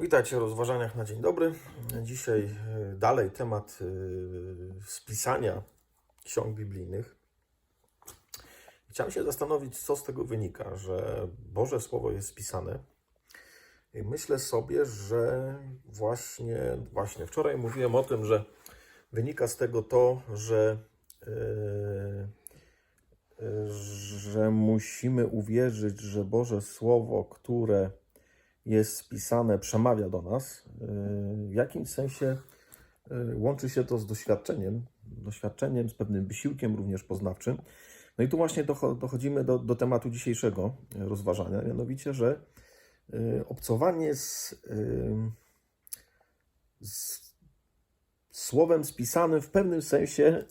Witajcie w rozważaniach na dzień dobry. Dzisiaj e, dalej temat e, spisania ksiąg biblijnych. Chciałem się zastanowić, co z tego wynika, że Boże Słowo jest spisane. I myślę sobie, że właśnie, właśnie wczoraj mówiłem o tym, że wynika z tego to, że, e, że musimy uwierzyć, że Boże Słowo, które jest spisane, przemawia do nas, yy, w jakimś sensie yy, łączy się to z doświadczeniem, doświadczeniem, z pewnym wysiłkiem również poznawczym. No i tu właśnie docho- dochodzimy do, do tematu dzisiejszego rozważania, mianowicie, że yy, obcowanie z, z słowem spisanym w pewnym sensie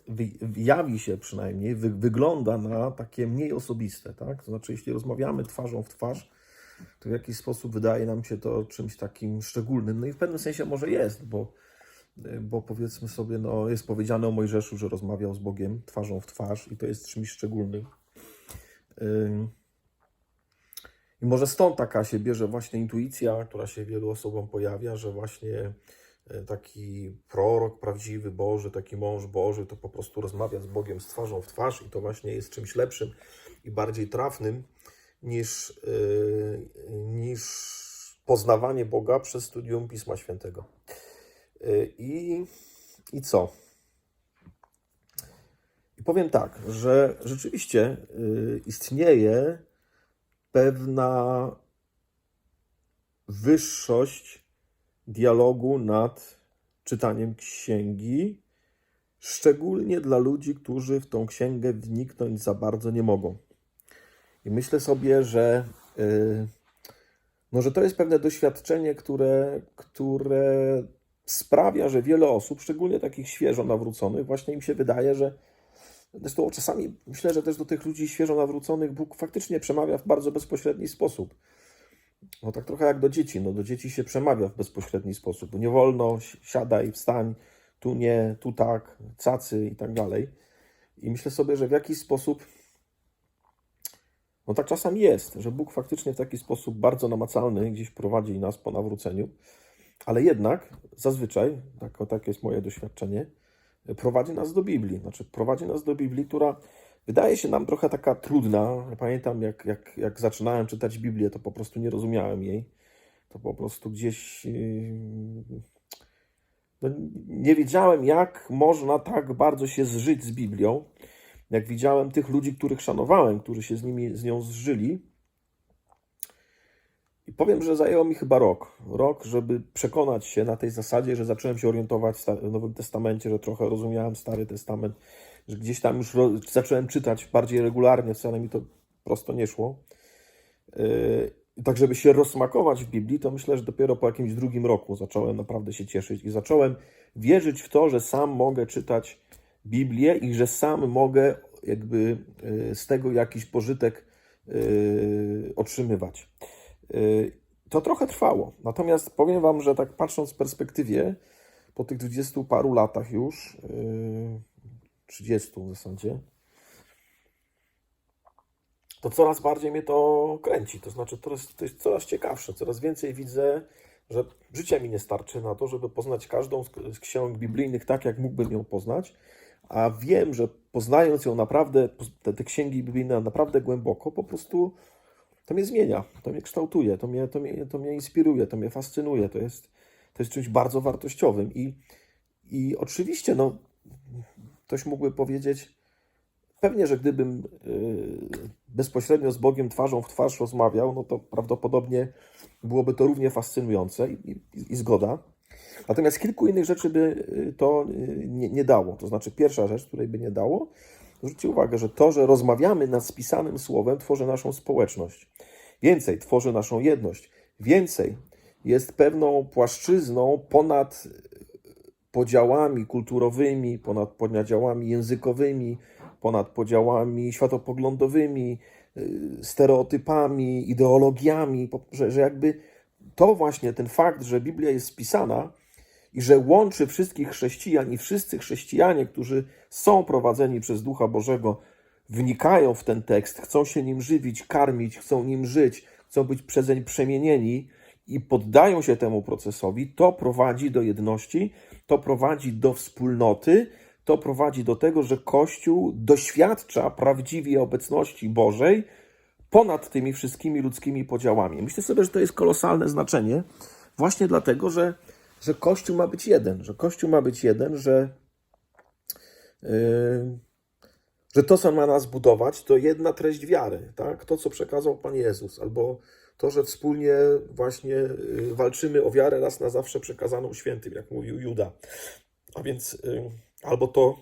jawi się przynajmniej, wy- wygląda na takie mniej osobiste, tak? To znaczy, jeśli rozmawiamy twarzą w twarz, to w jakiś sposób wydaje nam się to czymś takim szczególnym. No i w pewnym sensie może jest, bo, bo powiedzmy sobie, no jest powiedziane o Mojżeszu, że rozmawiał z Bogiem twarzą w twarz i to jest czymś szczególnym. Ym. I może stąd taka się bierze właśnie intuicja, która się wielu osobom pojawia, że właśnie e, taki prorok prawdziwy, Boży, taki mąż Boży, to po prostu rozmawia z Bogiem z twarzą w twarz i to właśnie jest czymś lepszym i bardziej trafnym niż, yy, niż poznawanie Boga przez studium Pisma Świętego. Yy, I, I co? I powiem tak, że rzeczywiście yy, istnieje pewna wyższość dialogu nad czytaniem księgi, szczególnie dla ludzi, którzy w tą księgę wniknąć za bardzo nie mogą. I myślę sobie, że, yy, no, że to jest pewne doświadczenie, które, które sprawia, że wiele osób, szczególnie takich świeżo nawróconych, właśnie im się wydaje, że zresztą czasami myślę, że też do tych ludzi świeżo nawróconych Bóg faktycznie przemawia w bardzo bezpośredni sposób. No tak trochę jak do dzieci. No do dzieci się przemawia w bezpośredni sposób. Nie wolno, si- siadaj, wstań, tu nie, tu tak, cacy i tak dalej. I myślę sobie, że w jakiś sposób no tak czasami jest, że Bóg faktycznie w taki sposób bardzo namacalny gdzieś prowadzi nas po nawróceniu, ale jednak zazwyczaj, tak, takie jest moje doświadczenie, prowadzi nas do Biblii. Znaczy prowadzi nas do Biblii, która wydaje się nam trochę taka trudna. Ja pamiętam, jak, jak, jak zaczynałem czytać Biblię, to po prostu nie rozumiałem jej. To po prostu gdzieś yy, no, nie wiedziałem, jak można tak bardzo się zżyć z Biblią jak widziałem tych ludzi, których szanowałem, którzy się z, nimi, z nią zżyli. I powiem, że zajęło mi chyba rok. Rok, żeby przekonać się na tej zasadzie, że zacząłem się orientować w Nowym Testamencie, że trochę rozumiałem Stary Testament, że gdzieś tam już zacząłem czytać bardziej regularnie, wcale mi to prosto nie szło. Yy, tak, żeby się rozsmakować w Biblii, to myślę, że dopiero po jakimś drugim roku zacząłem naprawdę się cieszyć i zacząłem wierzyć w to, że sam mogę czytać Biblię i że sam mogę jakby y, z tego jakiś pożytek y, otrzymywać. Y, To trochę trwało. Natomiast powiem Wam, że tak patrząc w perspektywie, po tych dwudziestu paru latach już, 30 w zasadzie, to coraz bardziej mnie to kręci. To znaczy, to jest, to jest coraz ciekawsze. Coraz więcej widzę, że życia mi nie starczy na to, żeby poznać każdą z ksiąg biblijnych tak, jak mógłbym ją poznać. A wiem, że poznając ją naprawdę, te, te księgi biblijne naprawdę głęboko, po prostu to mnie zmienia, to mnie kształtuje, to mnie, to mnie, to mnie inspiruje, to mnie fascynuje. To jest, to jest czymś bardzo wartościowym. I, i oczywiście, no, ktoś mógłby powiedzieć, Pewnie, że gdybym y, bezpośrednio z Bogiem twarzą w twarz rozmawiał, no to prawdopodobnie byłoby to równie fascynujące i, i, i zgoda. Natomiast kilku innych rzeczy by y, to y, nie, nie dało. To znaczy, pierwsza rzecz, której by nie dało, zwróćcie uwagę, że to, że rozmawiamy nad spisanym słowem, tworzy naszą społeczność. Więcej, tworzy naszą jedność. Więcej, jest pewną płaszczyzną ponad podziałami kulturowymi, ponad podziałami językowymi, ponad podziałami światopoglądowymi, y, stereotypami, ideologiami, że, że jakby to właśnie ten fakt, że Biblia jest spisana i że łączy wszystkich chrześcijan i wszyscy chrześcijanie, którzy są prowadzeni przez Ducha Bożego, wnikają w ten tekst, chcą się nim żywić, karmić, chcą nim żyć, chcą być przezeń przemienieni i poddają się temu procesowi, to prowadzi do jedności, to prowadzi do wspólnoty, to prowadzi do tego, że Kościół doświadcza prawdziwie obecności Bożej ponad tymi wszystkimi ludzkimi podziałami. Myślę sobie, że to jest kolosalne znaczenie, właśnie dlatego, że, że Kościół ma być jeden, że Kościół ma być jeden, że, yy, że to, co ma nas budować, to jedna treść wiary, tak? to, co przekazał Pan Jezus, albo to, że wspólnie właśnie yy, walczymy o wiarę raz na zawsze przekazaną świętym, jak mówił Juda. A więc yy, albo to,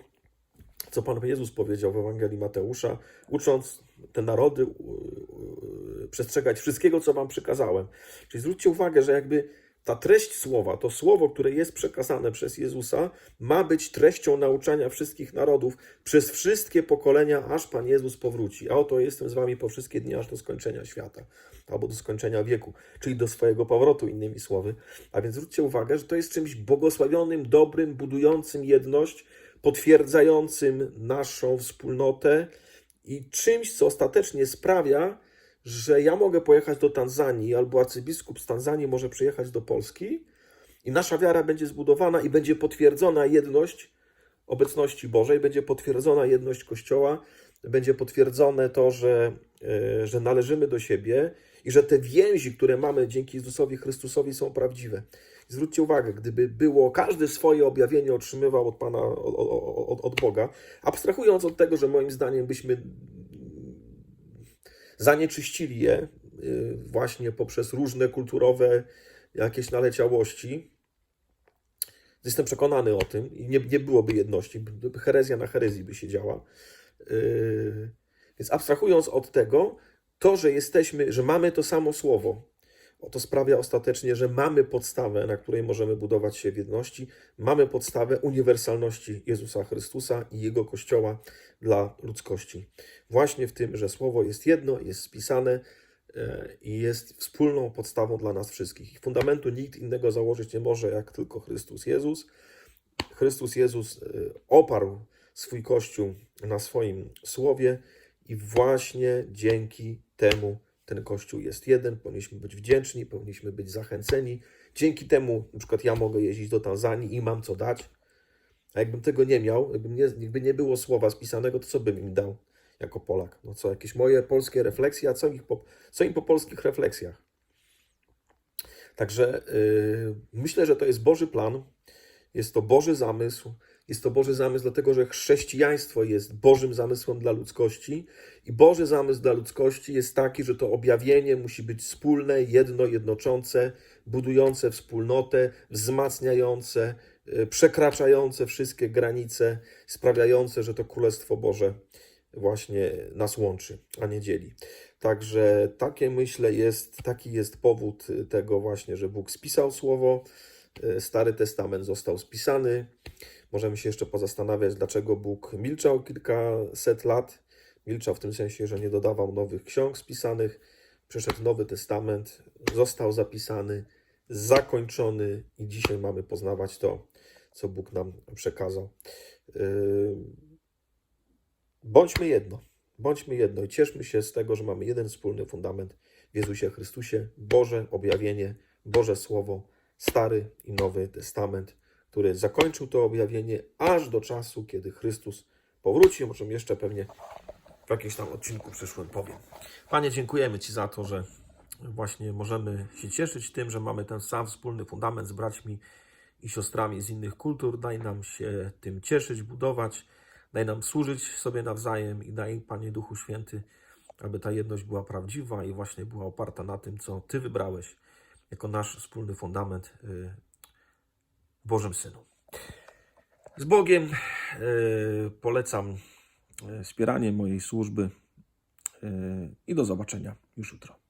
co Pan Jezus powiedział w Ewangelii Mateusza, ucząc te narody yy, przestrzegać wszystkiego, co Wam przykazałem. Czyli zwróćcie uwagę, że jakby ta treść słowa, to słowo, które jest przekazane przez Jezusa, ma być treścią nauczania wszystkich narodów przez wszystkie pokolenia, aż Pan Jezus powróci. A oto jestem z Wami po wszystkie dni, aż do skończenia świata, albo do skończenia wieku, czyli do swojego powrotu, innymi słowy. A więc zwróćcie uwagę, że to jest czymś błogosławionym, dobrym, budującym jedność, potwierdzającym naszą wspólnotę i czymś, co ostatecznie sprawia, że ja mogę pojechać do Tanzanii, albo arcybiskup z Tanzanii może przyjechać do Polski i nasza wiara będzie zbudowana i będzie potwierdzona jedność obecności Bożej, będzie potwierdzona jedność Kościoła, będzie potwierdzone to, że, e, że należymy do siebie i że te więzi, które mamy dzięki Jezusowi Chrystusowi są prawdziwe. Zwróćcie uwagę, gdyby było, każdy swoje objawienie otrzymywał od Pana, od, od, od Boga, abstrahując od tego, że moim zdaniem byśmy zanieczyścili je y, właśnie poprzez różne kulturowe jakieś naleciałości. Jestem przekonany o tym i nie, nie byłoby jedności, herezja na herezji by się działa. Yy, Więc abstrahując od tego, to, że jesteśmy, że mamy to samo słowo, to sprawia ostatecznie, że mamy podstawę, na której możemy budować się w jedności, mamy podstawę uniwersalności Jezusa Chrystusa i Jego Kościoła dla ludzkości. Właśnie w tym, że Słowo jest jedno, jest spisane e, i jest wspólną podstawą dla nas wszystkich. Fundamentu nikt innego założyć nie może, jak tylko Chrystus Jezus. Chrystus Jezus e, oparł swój Kościół na swoim Słowie i właśnie dzięki temu ten Kościół jest jeden, powinniśmy być wdzięczni, powinniśmy być zachęceni. Dzięki temu, na przykład ja mogę jeździć do Tanzanii i mam co dać, a jakbym tego nie miał, jakby nie, jakby nie było słowa spisanego, to co bym im dał jako Polak? No co, jakieś moje polskie refleksje, a co, ich po, co im po polskich refleksjach? Także yy, myślę, że to jest Boży plan, jest to Boży zamysł, jest to Boży zamysł, dlatego że chrześcijaństwo jest Bożym zamysłem dla ludzkości i Boży zamysł dla ludzkości jest taki, że to objawienie musi być wspólne, jedno, jednoczące, budujące wspólnotę, wzmacniające, y, przekraczające wszystkie granice, sprawiające, że to Królestwo Boże właśnie nas łączy, a nie dzieli. Także takie myślę jest, taki jest powód tego właśnie, że Bóg spisał słowo, Stary Testament został spisany. Możemy się jeszcze pozastanawiać, dlaczego Bóg milczał kilkaset lat. Milczał w tym sensie, że nie dodawał nowych ksiąg spisanych. Przyszedł Nowy Testament, został zapisany, zakończony i dzisiaj mamy poznawać to, co Bóg nam przekazał. Yy, Bądźmy jedno. Bądźmy jedno i cieszmy się z tego, że mamy jeden wspólny fundament w Jezusie Chrystusie, Boże objawienie, Boże Słowo, Stary i Nowy Testament który zakończył to objawienie aż do czasu, kiedy Chrystus powróci, o czym jeszcze pewnie w jakimś tam odcinku przyszłym powiem. Panie, dziękujemy Ci za to, że właśnie możemy się cieszyć tym, że mamy ten sam wspólny fundament z braćmi i siostrami z innych kultur. Daj nam się tym cieszyć, budować, daj nam służyć sobie nawzajem i daj, Panie Duchu Święty, aby ta jedność była prawdziwa i właśnie była oparta na tym, co Ty wybrałeś jako nasz wspólny fundament y, Bożym Synu. Z Bogiem yy, polecam yy, wspieranie mojej służby i do zobaczenia już jutro.